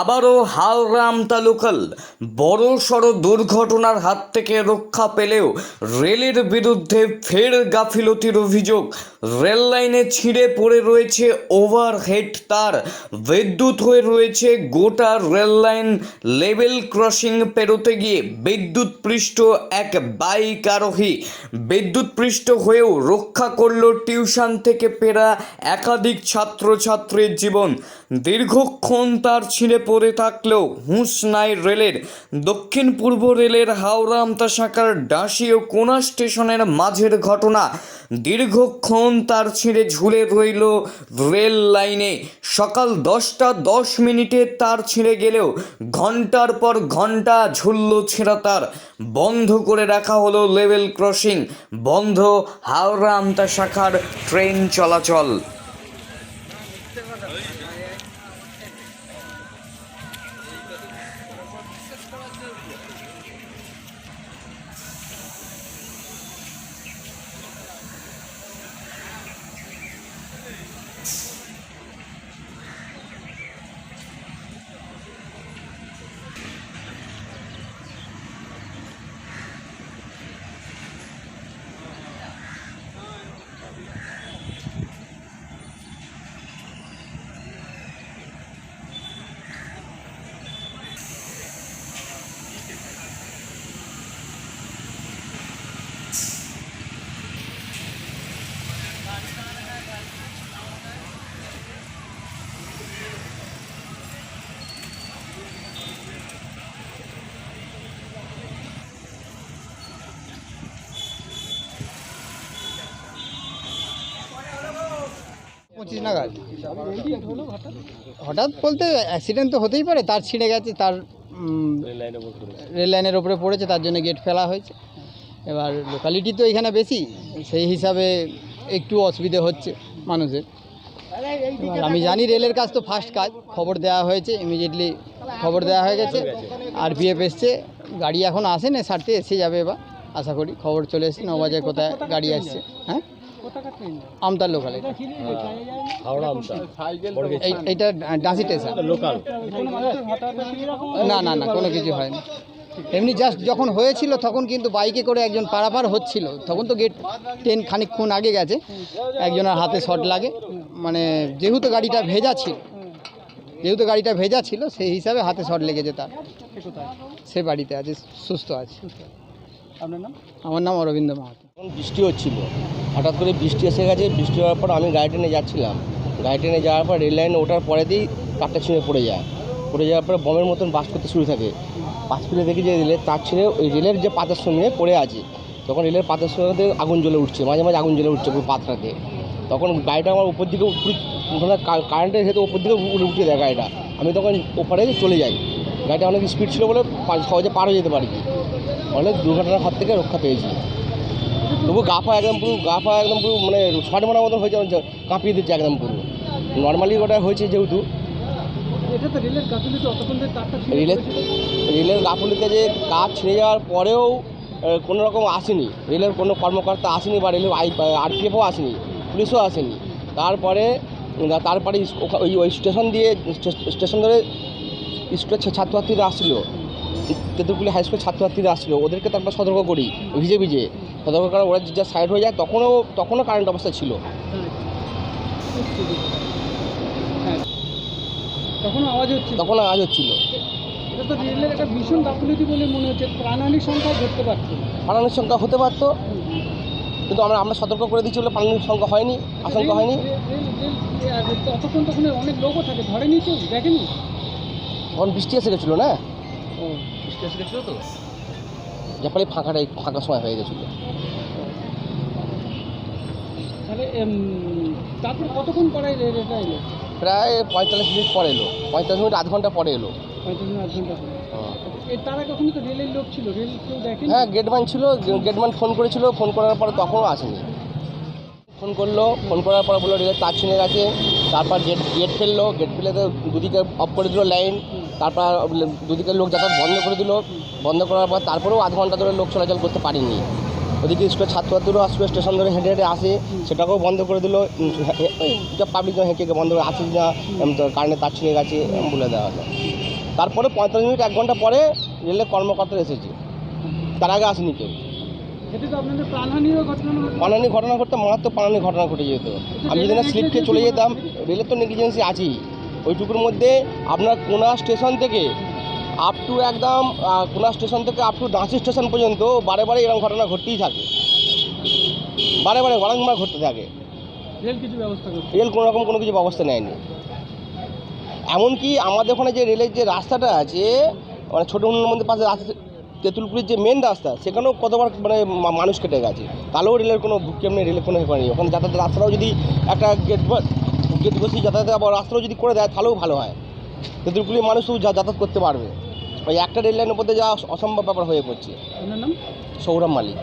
আবারও হালরাম তালুকাল। বড় সড় দুর্ঘটনার হাত থেকে রক্ষা পেলেও রেলের বিরুদ্ধে ফের গাফিলতির অভিযোগ। রেল লাইনে ছিঁড়ে পড়ে রয়েছে ওভারহেড তার। বিদ্যুৎ হয়ে রয়েছে গোটা রেল লাইন। লেভেল ক্রসিং পেরোতে গিয়ে বিদ্যুৎ পৃষ্ঠ এক বাইক আরোহী। বিদ্যুৎ পৃষ্ঠ হয়েও রক্ষা করল টিউশন থেকে পেরা একাধিক ছাত্রছাত্রীর জীবন। দীর্ঘক্ষণ তার ছিঁড়ে পড়ে থাকলেও হুঁশ নাই রেলের। দক্ষিণ পূর্ব রেলের হাওড়া আমতা শাখার ডাঁশি ও কোনা স্টেশনের মাঝের ঘটনা। দীর্ঘক্ষণ তার ছিঁড়ে ঝুলে রইল রেল লাইনে। সকাল দশটা দশ মিনিটে তার ছিঁড়ে গেলেও ঘণ্টার পর ঘণ্টা ঝুলল ছেঁড়া তার। বন্ধ করে রাখা হলো লেভেল ক্রসিং, বন্ধ হাওড়া আমতা শাখার ট্রেন চলাচল। নাগাদ? হঠাৎ বলতে অ্যাক্সিডেন্ট তো হতেই পারে তার ছিঁড়ে গেছে তার রেল লাইনের ওপরে পড়েছে। তার জন্য গেট ফেলা হয়েছে। এবার লোকালিটি তো এখানে বেশি সেই হিসাবে একটু অসুবিধে হচ্ছে মানুষের। আমি জানি রেলের কাজ তো ফার্স্ট কাজ খবর দেওয়া হয়েছে ইমিডিয়েটলি খবর দেওয়া হয়ে গেছে। আর বিএফ এসছে গাড়ি এখন আসেনি সারতে এসে যাবে এবার আশা করি। খবর চলে এসেছে বাজে কোথায় গাড়ি আসছে হ্যাঁ? আমতার লোকাল এটা। এই এইটা ডাঁসি স্টেশন। লোকাল। না না না কোনো কিছু হয়নি। এমনি জাস্ট যখন হয়েছিল তখন কিন্তু বাইকে করে একজন পারাপার হচ্ছিল। তখন তো গেট ট্রেন খানিকক্ষণ আগে গেছে। একজনের হাতে শট লাগে। মানে যেহেতু গাড়িটা ভেজা ছিল যেহেতু গাড়িটা ভেজা ছিল সেই হিসাবে হাতে শট লেগেছে তার। সে বাড়িতে আছে সুস্থ আছে। আপনার নাম? আমার নাম অরবিন্দ মাহাতো। তখন বৃষ্টি হচ্ছিল। হঠাৎ করে বৃষ্টি এসে গেছে বৃষ্টি হওয়ার পর আমি গাড়ি ট্রেনে যাচ্ছিলাম। গাড়ি ট্রেনে যাওয়ার পর রেল লাইনে ওঠার পরেতেই কাঠটা ছিঁড়ে পড়ে যায়। পড়ে যাওয়ার পরে বমের মতন বাস করতে শুরু থাকে। পাঁচ ফিরে দেখি যে রেলের তার ছিঁড়ে ওই রেলের যে পাতার সঙ্গে পড়ে আছে তখন রেলের পাতার সঙ্গে আগুন জ্বলে উঠছে মাঝে মাঝে আগুন জ্বলে উঠছে পুরো পাতটাতে। তখন গাড়িটা আমার উপর দিকে মানে কারেন্টের হেতু উপর দিকে উঠে উঠে দেয় গাড়িটা। আমি তখন ওপারে চলে যাই। গাড়িটা অনেক স্পিড ছিল বলে সহজে পার হয়ে যেতে পারি অনেক দুর্ঘটনার হাত থেকে রক্ষা পেয়েছি। তবু গা পা একদম পুরো গা পা একদম পুরো মানে শর্ট মারার মতন হয়েছে কাঁপিয়ে দিচ্ছে একদম পুরো। নর্মালি ওটা হয়েছে যেহেতু। রেলের রেলের গাফুলিতে যে কাজ ছিঁড়ে যাওয়ার পরেও কোনো রকম আসেনি। রেলের কোনো কর্মকর্তা আসেনি বা রেলের আই আরপিএফও আসেনি পুলিশও আসেনি। তারপরে তারপরে ওই ওই স্টেশন দিয়ে স্টেশন ধরে স্কুলের ছাত্রছাত্রীরা আসছিল তেঁতুলপুলি হাই স্কুলের ছাত্রছাত্রীরা আসছিল ওদেরকে তারপর সতর্ক করি ভিজে ভিজে। সতর্ক করা ওরা যা সাইড হয়ে যায় তখনও তখনও কারেন্ট অবস্থা ছিল। তখন আওয়াজ হচ্ছে তখন আজ হচ্ছিল। এটা তো রেলের একটা ভীষণ গাফিলতি বলে মনে হচ্ছে। প্রাণহানির সংখ্যা না। সংখ্যা হতে পারতো। কিন্তু আমরা আমরা সতর্ক করে দিচ্ছি বলে পালানোর সংখ্যা হয়নি আশঙ্কা হয়নি। ততক্ষণ তখন অনেক লোকও থাকে। ধরেনি কেউ? দেখেনি? তখন বৃষ্টি এসে গেছিল না? বৃষ্টি এসে গেছিল তো? যার ফলে ফাঁকাটাই ফাঁকা সময় হয়ে গেছিল। তাহলে তারপর কতক্ষণ পরে এটা এলো? প্রায় পঁয়তাল্লিশ মিনিট পরে এলো। পঁয়তাল্লিশ মিনিট আধ ঘণ্টা পরে এলো। পঁয়ত্রিশ মিনিট আধ ঘণ্টা পরে। তার আগে কখনই তো রেলের লোক ছিল? রেল কেউ দেখেনি? হ্যাঁ গেটম্যান ছিল। গেটম্যান ফোন করেছিল। ফোন করার পর তখনও আসেনি। ফোন করল। ফোন করার পর বলল রেলের তার ছিঁড়ে গেছে। তারপর গেট গেট ফেলল। গেট ফেলে তো দুদিকে অফ করে দিল লাইন তারপর দুদিকে লোক যাতায়াত বন্ধ করে দিল। বন্ধ করার পর তারপরেও আধ ঘণ্টা ধরে লোক চলাচল করতে পারেনি। ওদিকে স্কুলের ছাত্রছাত্রীরাও স্কুল স্টেশন ধরে হেঁটে হেঁটে আসে সেটাকেও বন্ধ করে দিল। পাবলিক হেঁটে বন্ধ করে আসে না কারেন্টের তার ছিঁড়ে গেছে বলে দেওয়া হলো। তারপরে পঁয়তাল্লিশ মিনিট এক ঘণ্টা পরে রেলের কর্মকর্তা এসেছে। তার আগে আসেনি কেউ। প্রাণহানিরও ঘটনা ঘটতে মারাত্মক পানানি ঘটনা ঘটে যেত। আমি যদি না স্লিপ খেয়ে চলে যেতাম রেলের তো নেগলিজেন্সি আছেই। ওইটুকুর মধ্যে আপনার কোনা স্টেশন থেকে আপ টু একদম কোনা স্টেশন থেকে আপ টু দাঁচি স্টেশন পর্যন্ত বারে বারে এরকম ঘটনা ঘটতেই থাকে। বারে বারে বারংবার ঘটতে থাকে। রেল কিছু ব্যবস্থা রেল কোনো রকম কোনো কিছু ব্যবস্থা নেয়নি। এমনকি আমাদের ওখানে যে রেলের যে রাস্তাটা আছে মানে ছোটো মন্দির পাশে রাস্তা তেঁতুলপুরের যে মেন রাস্তা সেখানেও কতবার মানে মানুষ কেটে গেছে। তাহলেও রেলের কোনো ভুক্তি এমনি রেলের কোনো ব্যাপার নেই। ওখানে যাতায়াতের রাস্তাটাও যদি একটা গেট বসিয়ে যাতায়াতের আবার রাস্তাও যদি করে দেয় তাহলেও ভালো হয়। তেঁতুলপুরের মানুষও যাতায়াত করতে পারবে। ওই একটা রেল লাইনের মধ্যে যাওয়া অসম্ভব ব্যাপার হয়ে পড়ছে। নাম? সৌরভ মালিক।